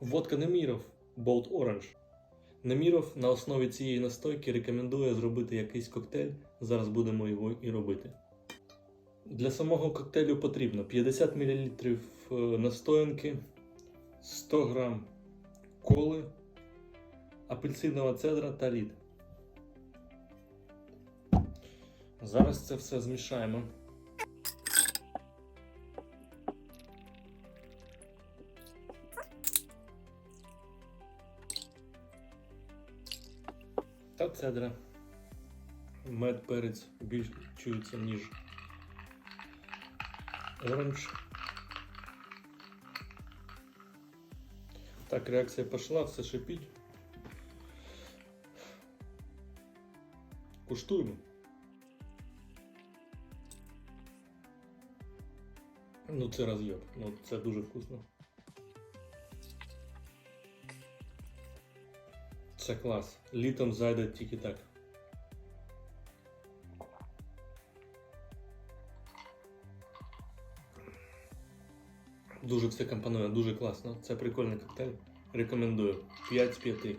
Водка Неміров Bold Orange. Неміров на основі цієї настойки рекомендує зробити якийсь коктейль. Зараз будемо його і робити. Для самого коктейлю потрібно 50 мл е, настоянки, 100 г коли, апельсинова цедра та лід. Зараз це все змішаємо. Та цедра. Мед перець більш чується, ніж оранж. Так, реакція пішла, все шипіть. Куштуємо. Ну, це роз'єб. Ну, це дуже вкусно. Це клас. Літом зайде тільки так. Дуже все компонує, дуже класно. Це прикольний коктейль. Рекомендую. 5 з 5.